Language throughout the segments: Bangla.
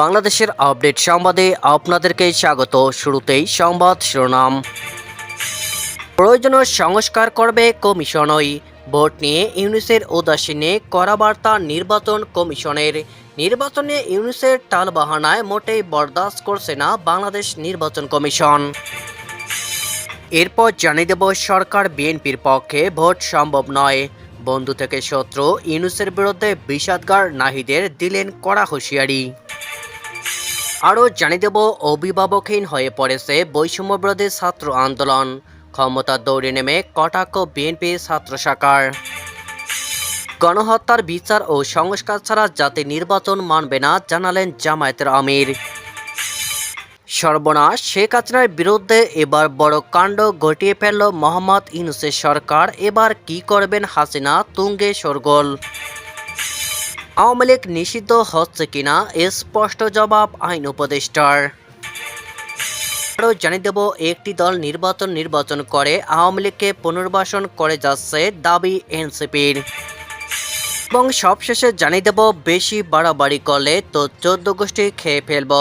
বাংলাদেশের আপডেট সংবাদে আপনাদেরকে স্বাগত। শুরুতেই সংবাদ শিরোনাম। প্রয়োজনীয় সংস্কার করবে কমিশনই। ভোট নিয়ে ইউনিসের উদাসীনে করা বার্তা নির্বাচন কমিশনের। নির্বাচনে ইউনিসের টালবাহানায় মোটেই বরদাস্ত করছে না বাংলাদেশ নির্বাচন কমিশন। এরপর জানিয়ে দেব সরকার বিএনপির পক্ষে ভোট সম্ভব নয়। বন্ধু থেকে শত্রু ইউনুসের বিরুদ্ধে বিষাদগার নাহিদের দিলেন কড়া হুঁশিয়ারি। আরও জানিয়ে দেব, অভিভাবকহীন হয়ে পড়েছে বৈষম্যবিরোধী ছাত্র আন্দোলন। ক্ষমতা দৌড়ে নেমে কটাক্ষ বিএনপি ছাত্র শাখার গণহত্যার বিচার ও সংস্কার ছাড়া জাতি নির্বাচন মানবে না, জানালেন জামায়াতের আমির। সর্বনাশ, শেখ হাসিনার বিরুদ্ধে এবার বড় কাণ্ড ঘটিয়ে ফেলল মোহাম্মদ ইউনুসের সরকার। এবার কি করবেন হাসিনা, তুঙ্গে সরগোল। আওয়ামী লীগ নিষিদ্ধ হচ্ছে কিনা স্পষ্ট জবাব আইন উপদেষ্টার। আরও জানিয়ে দেব, একটি দল নির্বাচন নির্বাচন করে, আওয়ামী লীগকে পুনর্বাসন করে যাচ্ছে দাবি এনসিপির। এবং সবশেষে জানিয়ে দেব, বেশি বাড়াবাড়ি করলে তো চোদ্দ গোষ্ঠী খেয়ে ফেলব।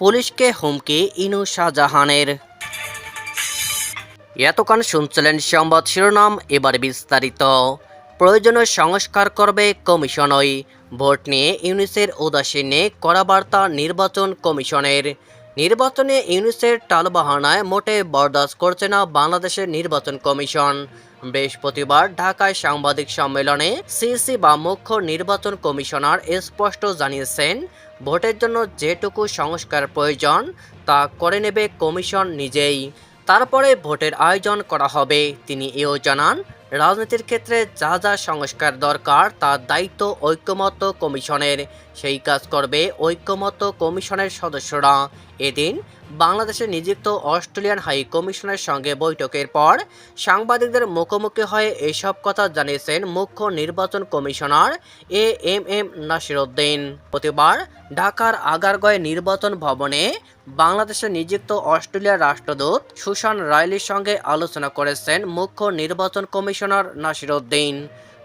পুলিশকে হুমকি, ইনু শাহজাহানের। এতক্ষণ শুনছিলেন সংবাদ শিরোনাম, এবার বিস্তারিত। প্রয়োজনীয় সংস্কার করবে কমিশনই। ভোট নিয়ে ইউনিসের উদাসীনে করা বার্তা নির্বাচন কমিশনের। নির্বাচনে ইউনিসের টালবাহানায় মোটে বরদাস্ত করছে না বাংলাদেশের নির্বাচন কমিশন। বৃহস্পতিবার ঢাকায় সাংবাদিক সম্মেলনে সিসি বা মুখ্য নির্বাচন কমিশনার স্পষ্ট জানিয়েছেন, ভোটের জন্য যেটুকু সংস্কার প্রয়োজন, তা করে নেবে কমিশন নিজেই। তারপরে ভোটের আয়োজন করা হবে, তিনি এও জানান। রাজনীতির ক্ষেত্রে যা যা সংস্কার দরকার, তার দায়িত্ব ঐক্যমত্য কমিশনের। সেই কাজ করবে ঐক্যমত্য কমিশনের সদস্যরা। এদিন বাংলাদেশে নিযুক্ত অস্ট্রেলিয়ান হাই কমিশনের সঙ্গে বৈঠকের পর সাংবাদিকদের মুখোমুখি হয়ে এসব কথা জানিয়েছেন মুখ্য নির্বাচন commissioner A M M Nasiruddin প্রতিবার ঢাকার আগারগয়ে নির্বাচন ভবনে বাংলাদেশে নিযুক্ত অস্ট্রেলিয়ার রাষ্ট্রদূত সুশান রাইলির সঙ্গে আলোচনা করেছেন মুখ্য নির্বাচন কমিশনার নাসিরউদ্দিন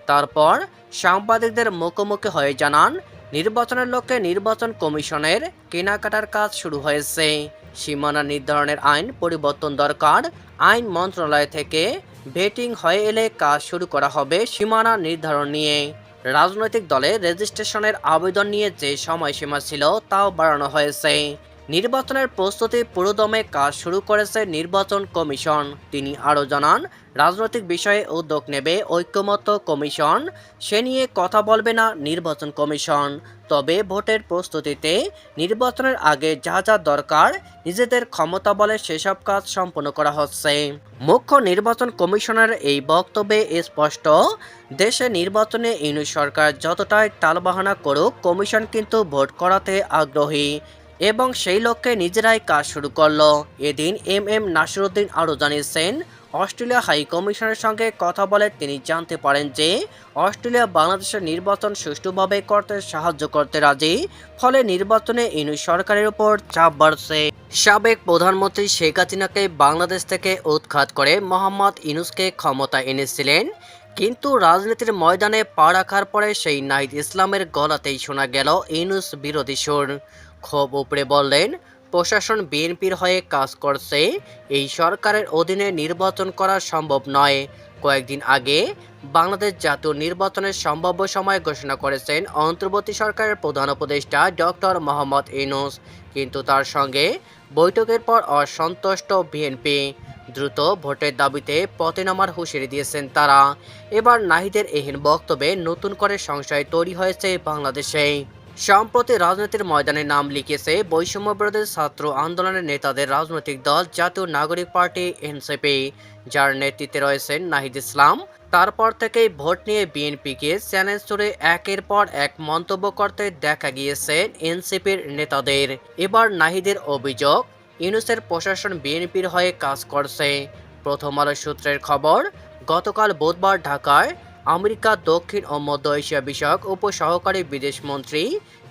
তারপর সাংবাদিকদের মুখোমুখি হয়ে জানান নির্বাচনের লক্ষ্যে নির্বাচন কমিশনের কেনাকাটার কাজ শুরু হয়েছে। সীমানা নির্ধারণের আইন পরিবর্তন দরকার। আইন মন্ত্রণালয় থেকে ভেটিং হয়ে এলে কাজ শুরু করা হবে সীমানা নির্ধারণ নিয়ে। রাজনৈতিক দলে রেজিস্ট্রেশনের আবেদন নিয়ে যে সময়সীমা ছিল তাও বাড়ানো হয়েছে। নির্বাচনের প্রস্তুতি পুরোদমে কাজ শুরু করেছে নির্বাচন কমিশন। তিনি আরও জানান, রাজনৈতিক বিষয়ে উদ্যোগ নেবে ঐক্যমত্য কমিশন, সে নিয়ে কথা বলবে না নির্বাচন কমিশন। তবে ভোটের প্রস্তুতিতে নির্বাচনের আগে যা যা দরকার, নিজেদের ক্ষমতা বলে সেসব কাজ সম্পন্ন করা হচ্ছে। মুখ্য নির্বাচন কমিশনের এই বক্তব্যে স্পষ্ট, দেশে নির্বাচনে ইউনি সরকার যতটাই টালবাহানা করুক, কমিশন কিন্তু ভোট করাতে আগ্রহী। এবং সেই লক্ষ্যে নিজেরাই কাজ শুরু করল। এদিন এম এম নাসিরুদ্দিন আরও জানিয়েছেন, অস্ট্রেলিয়া হাই কমিশনের সঙ্গে কথা বলে তিনি জানতে পারেন যে, অস্ট্রেলিয়া বাংলাদেশের নির্বাচন সুষ্ঠুভাবে করতে সাহায্য করতে রাজি, ফলে নির্বাচনে ইনু সরকারের উপর চাপ বাড়ছে। সাবেক প্রধানমন্ত্রী শেখ হাসিনাকে বাংলাদেশ থেকে উৎখাত করে মোহাম্মদ ইনুসকে ক্ষমতা এনেছিলেন, কিন্তু রাজনীতির ময়দানে পা রাখার পরে সেই নাহিদ ইসলামের গলাতেই শোনা গেল ইনুস বিরোধী সুর। ক্ষোভ উপড়ে বললেন, প্রশাসন বিএনপির হয়ে কাজ করছে। এই সরকারের অধীনে নির্বাচন করা সম্ভব নয়। কয়েকদিন আগে বাংলাদেশ জাতীয় নির্বাচনের সম্ভাব্য সময় ঘোষণা করেছেন অন্তর্বর্তী সরকারের প্রধান উপদেষ্টা ডক্টর মোহাম্মদ ইনুস কিন্তু তার সঙ্গে বৈঠকের পর অসন্তুষ্ট বিএনপি। দ্রুত ভোটের দাবিতে পথে নামার হুঁশিয়ারি দিয়েছেন তারা। এবার নাহিদের এহীন বক্তব্যে নতুন করে সংশয় তৈরি হয়েছে বাংলাদেশে। সম্প্রতি রাজনীতির ময়দানে নাম লিখেছে বৈষম্য বিরোধী ছাত্র আন্দোলনের নেতাদের রাজনৈতিক দল, জাতীয় নাগরিক পার্টি, এনসিপি, যার নেতৃত্বে রয়েছেন নাহিদ ইসলাম। তারপর থেকেই ভোট নিয়ে বিএনপিকে চ্যালেঞ্জ করে একের পর এক মন্তব্য করতে দেখা গিয়েছে এনসিপির নেতাদের। এবার নাহিদের অভিযোগ, ইউনুসের প্রশাসন বিএনপির হয়ে কাজ করছে। প্রথম আলো সূত্রের খবর, গতকাল বুধবার ঢাকায় আমেরিকা, দক্ষিণ ও মধ্য এশিয়া বিষয়ক উপসহকারী বিদেশমন্ত্রী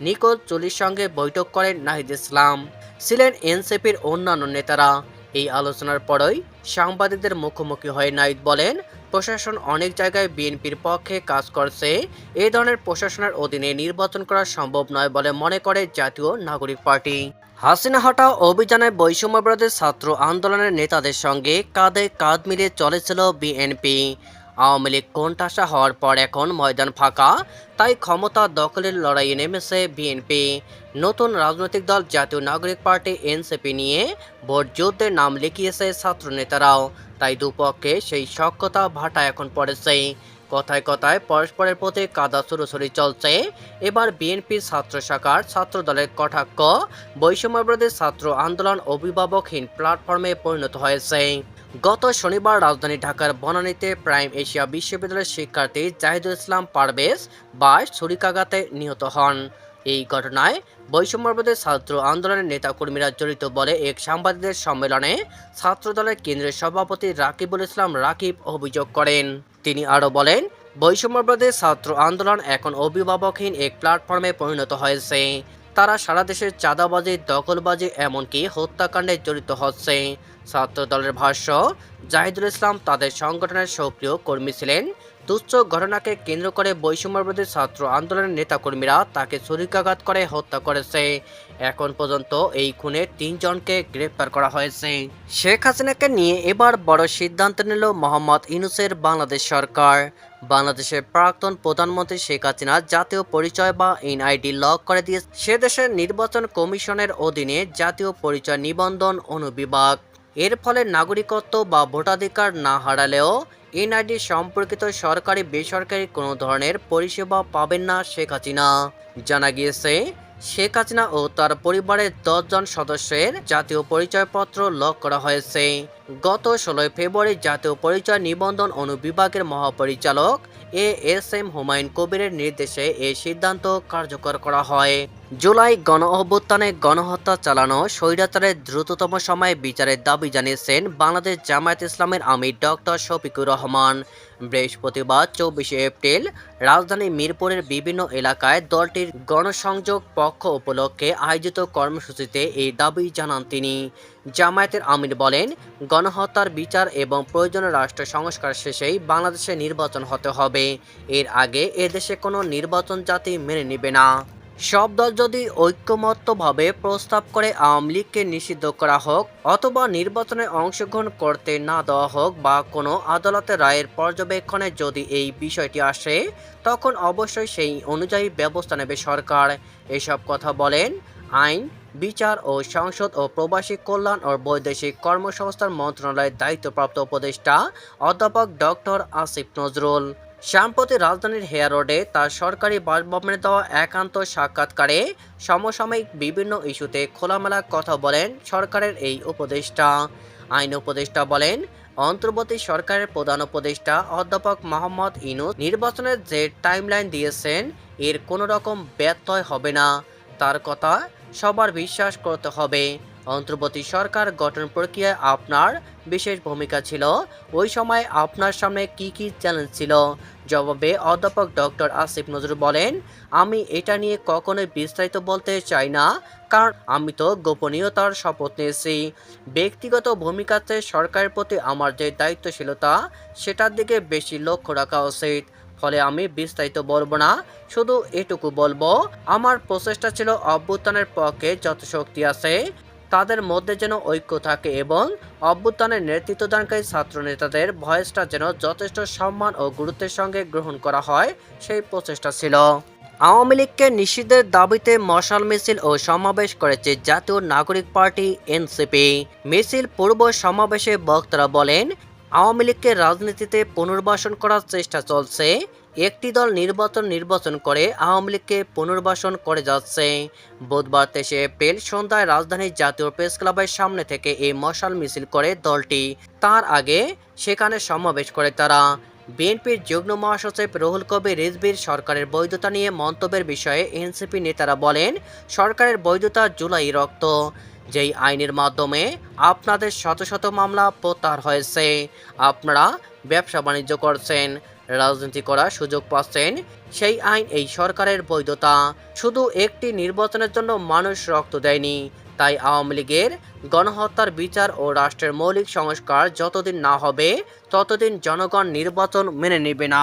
নিকোল চুলির সঙ্গে বৈঠক করেন নাহিদ ইসলাম। ছিলেন এনসিপির অন্যান্য নেতারা। এই আলোচনার পরই সাংবাদিকদের মুখোমুখি হয়ে নাহিদ বলেন, প্রশাসন অনেক জায়গায় বিএনপির পক্ষে কাজ করছে, এ ধরনের প্রশাসনের অধীনে নির্বাচন করা সম্ভব নয় বলে মনে করে জাতীয় নাগরিক পার্টি। হাসিনা হটাও অভিযানে বৈষম্যবিরোধী ছাত্র আন্দোলনের নেতাদের সঙ্গে কাঁধে কাঁধ মিলিয়ে চলেছিল বিএনপি। আওয়ামী লীগ কোণঠাসা হওয়ার পর এখন ময়দান ফাঁকা, তাই ক্ষমতা দখলের লড়াইয়ে নেমেছে বিএনপি। নতুন রাজনৈতিক দল জাতীয় নাগরিক পার্টি এনসিপি নিয়ে ভোট যুদ্ধের নাম লিখিয়েছে ছাত্র নেতারাও তাই দুপক্ষে সেই সক্ষতা ভাটা এখন পড়েছে। কথায় কথায় পরস্পরের প্রতি কাদা ছুরোছুরি চলছে। এবার বিএনপি ছাত্র শাখার ছাত্র দলের কটাক্ষ, বৈষম্যবিরোধী ছাত্র আন্দোলন অভিভাবকহীন প্ল্যাটফর্মে পরিণত হয়েছে। গত শনিবার রাজধানী ঢাকার বনানীতে প্রাইম এশিয়া বিশ্ববিদ্যালয়ের শিক্ষার্থী জাহিদুল ইসলাম পারভেজ বা ছুরিকাঘাতে নিহত হন। এই ঘটনায় বৈষম্যবিরোধী ছাত্র আন্দোলনের নেতাকর্মীরা জড়িত বলে এক সাংবাদিকদের সম্মেলনে ছাত্রদলের কেন্দ্রীয় সভাপতি রাকিবুল ইসলাম রাকিব অভিযোগ করেন। তিনি আরও বলেন, বৈষম্যবিরোধী ছাত্র আন্দোলন এখন অভিভাবকহীন এক প্ল্যাটফর্মে পরিণত হয়েছে। তারা সারা দেশের চাঁদাবাজি, দখলবাজি, এমনকি হত্যাকাণ্ডে জড়িত হচ্ছে। ছাত্র দলের ভাষ্য, জাহিদুল ইসলাম তাদের সংগঠনের সক্রিয় কর্মী ছিলেন। তুচ্ছ ঘটনাকে কেন্দ্র করে বৈষম্যবিরোধী ছাত্র আন্দোলনের নেতাকর্মীরা তাকে ছুরিকাঘাত করে হত্যা করেছে। এখন পর্যন্ত এই খুনে তিনজনকে গ্রেপ্তার করা হয়েছে। শেখ হাসিনাকে নিয়ে এবার বড় সিদ্ধান্ত নিল মোহাম্মদ ইউনুসের বাংলাদেশ সরকার। বাংলাদেশের প্রাক্তন প্রধানমন্ত্রী শেখ হাসিনা জাতীয় পরিচয় বা এনআইডি লক করে দিয়ে সে দেশের নির্বাচন কমিশনের অধীনে জাতীয় পরিচয় নিবন্ধন অনুবিভাগ। এর ফলে নাগরিকত্ব বা ভোটাধিকার না হারালেও এনআইডি সম্পর্কিত সরকারি বেসরকারি কোনো ধরনের পরিষেবা পাবেন না শেখ হাসিনা। জানা গিয়েছে, শেখ হাসিনা ও তার পরিবারের দশজন সদস্যের জাতীয় পরিচয়পত্র লক করা হয়েছে। গত ষোলোই ফেব্রুয়ারি জাতীয় পরিচয় নিবন্ধন অনুবিভাগের মহাপরিচালক এ এস এম হুমায়ুন কবিরের নির্দেশে এই সিদ্ধান্ত কার্যকর করা হয়। জুলাই গণ অভ্যুত্থানে গণহত্যা চালানো স্বৈরাচারের দ্রুততম সময়ে বিচারের দাবি জানিয়েছেন বাংলাদেশ জামায়াত ইসলামের আমির ডক্টর শফিকুর রহমান। বৃহস্পতিবার চব্বিশে এপ্রিল রাজধানী মিরপুরের বিভিন্ন এলাকায় দলটির গণসংযোগ পক্ষ উপলক্ষে আয়োজিত কর্মসূচিতে এই দাবি জানান তিনি। জামায়াতের আমির বলেন, গণহত্যার বিচার এবং প্রয়োজনীয় রাষ্ট্র সংস্কার শেষেই বাংলাদেশে নির্বাচন হতে হবে। এর আগে এদেশে কোনো নির্বাচন জাতি মেনে নেবে না। সব দল যদি ঐক্যমত্যভাবে প্রস্তাব করে আওয়ামী লীগকে নিষিদ্ধ করা হোক অথবা নির্বাচনে অংশগ্রহণ করতে না দেওয়া হোক বা কোনো আদালতের রায়ের পর্যবেক্ষণে যদি এই বিষয়টি আসে, তখন অবশ্যই সেই অনুযায়ী ব্যবস্থা নেবে সরকার। এসব কথা বলেন আইন, বিচার ও সংসদ ও প্রবাসী কল্যাণ ও বৈদেশিক কর্মসংস্থান মন্ত্রণালয়ের দায়িত্বপ্রাপ্ত উপদেষ্টা অধ্যাপক ডক্টর আসিফ নজরুল। সম্প্রতি রাজধানীর হেয়ার রোডে তার সরকারি বাসভবনে দেওয়া একান্ত সাক্ষাৎকারে সমসাময়িক বিভিন্ন ইস্যুতে খোলামেলা কথা বলেন সরকারের এই উপদেষ্টা। আইন উপদেষ্টা বলেন, অন্তর্বর্তী সরকারের প্রধান উপদেষ্টা অধ্যাপক মোহাম্মদ ইনুস নির্বাচনের যে টাইমলাইন দিয়েছেন, এর কোনো রকম ব্যত্যয় হবে না। তার কথা সবার বিশ্বাস করতে হবে। অন্তর্বর্তী সরকার গঠন প্রক্রিয়ায় আপনার বিশেষ ভূমিকা ছিল। ওই সময় আপনার সামনে কি কি চ্যালেঞ্জ ছিল? জবাবে অধ্যাপক ডক্টর আসিফ নজরুল বলেন, আমি এটা নিয়ে কখনোই বিস্তারিত বলতে চাই না, কারণ আমি তো গোপনীয়তার শপথ নিয়েছি। ব্যক্তিগত ভূমিকাতে সরকারের প্রতি আমার যে দায়িত্বশীলতা, সেটার দিকে বেশি লক্ষ্য রাখা উচিত। ফলে আমি বিস্তারিত বলব না, শুধু এটুকু বলব, আমার প্রচেষ্টা ছিল অভ্যুত্থানের পক্ষে যত শক্তি আছে, তাদের মধ্যে যেন ঐক্য থাকে এবং অভ্যুত্থানের নেতৃত্বদানকারী ছাত্র নেতাদের ভয়েসটা যেন যথেষ্ট সম্মান ও গুরুত্বের সঙ্গে গ্রহণ করা হয়, সেই প্রচেষ্টা ছিল। আওয়ামী লীগকে নিষিদ্ধের দাবিতে মশাল মিছিল ও সমাবেশ করেছে জাতীয় নাগরিক পার্টি এনসিপি। মিছিল পূর্ব সমাবেশে বক্তারা বলেন আওয়ামী লীগকে রাজনীতিতে পুনর্বাসন করার চেষ্টা চলছে। একটি দল নির্বাচন নির্বাচন করে আওয়ামী লীগকে পুনর্বাসন করে যাচ্ছে। বুধবার তেইশে এপ্রিল সন্ধ্যায় রাজধানীর জাতীয় প্রেস ক্লাবের সামনে থেকে এই মশাল মিছিল করে দলটি। তার আগে সেখানে সমাবেশ করে তারা। বিএনপির যুগ্ম মহাসচিব রুহুল কবির রিজবির সরকারের বৈধতা নিয়ে মন্তব্যের বিষয়ে এনসিপি নেতারা বলেন, সরকারের বৈধতা জুলাই রক্ত। যেই আইনের মাধ্যমে আপনাদের শত শত মামলা প্রত্যাহার হয়েছে। আপনারা ব্যবসা বাণিজ্য করছেন, রাজনীতি করার সুযোগ পাচ্ছেন। সেই আইন, এই সরকারের বৈধতা। শুধু একটি নির্বাচনের জন্য মানুষ রক্ত দেয়নি। তাই আওয়ামী লীগের গণহত্যার বিচার ও রাষ্ট্রের মৌলিক সংস্কার যতদিন না হবে, ততদিন জনগণ নির্বাচন মেনে নেবে না।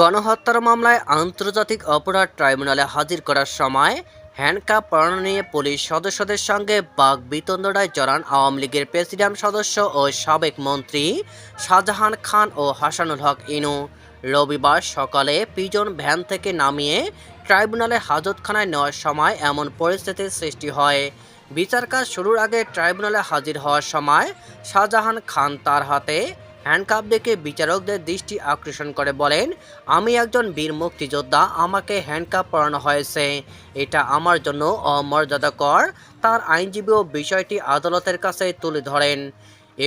গণহত্যার মামলায় আন্তর্জাতিক অপরাধ ট্রাইব্যুনালে হাজির করার সময় হ্যান্ডকাপ পরানো নিয়ে পুলিশ সদস্যদের সঙ্গে বাঘ বিতণ্ডায় জড়ান আওয়ামী লীগের প্রেসিডেন্ট সদস্য ও সাবেক মন্ত্রী শাহজাহান খান ও হাসানুল হক ইনু। রবিবার সকালে পিজন ভ্যান থেকে নামিয়ে ট্রাইব্যুনালে হাজতখানায় নেওয়ার সময় এমন পরিস্থিতির সৃষ্টি হয়। বিচার কাজ শুরুর আগে ট্রাইব্যুনালে হাজির হওয়ার সময় শাহজাহান খান তার হাতে হ্যান্ডকাপ দেখে বিচারকদের দৃষ্টি আকর্ষণ করে বলেন, আমি একজন বীর মুক্তিযোদ্ধা, আমাকে হ্যান্ডকাপ পরানো হয়েছে। এটা আমার জন্য অমর্যাদাকর। তার আইনজীবীও বিষয়টি আদালতের কাছে তুলে ধরেন।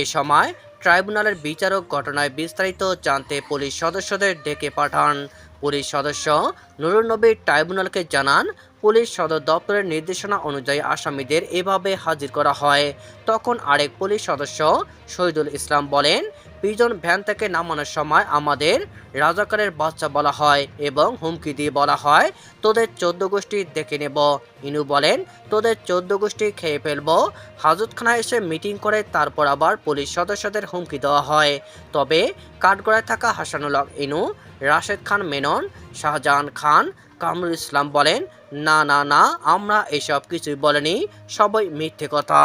এ সময় ট্রাইব্যুনালের বিচারক ঘটনায় বিস্তারিত জানতে পুলিশ সদস্যদের ডেকে পাঠান। পুলিশ সদস্য নুরুল নবী ট্রাইব্যুনালকে জানান, পুলিশ সদর দপ্তরের নির্দেশনা অনুযায়ী আসামিদের এভাবে হাজির করা হয়। তখন আরেক পুলিশ সদস্য শহীদুল ইসলাম বলেন পিজন ভ্যান থেকে নামানোর সময় আমাদের রাজাকারের বাচ্চা বলা হয় এবং হুমকি দিয়ে বলা হয়, তোদের চোদ্দ গোষ্ঠী দেখে নেব। ইনু বলেন, তোদের চোদ্দ গোষ্ঠী খেয়ে ফেলব। হাজতখানায় এসে মিটিং করে তারপর আবার পুলিশ সদস্যদের হুমকি দেওয়া হয়। তবে কাঠগড়ায় থাকা হাসানুল ইনু, রাশেদ খান মেনন, শাহজাহান খান, কামরুল ইসলাম বলেন, না না না, আমরা এসব কিছুই বলেনি, সবই মিথ্যে কথা।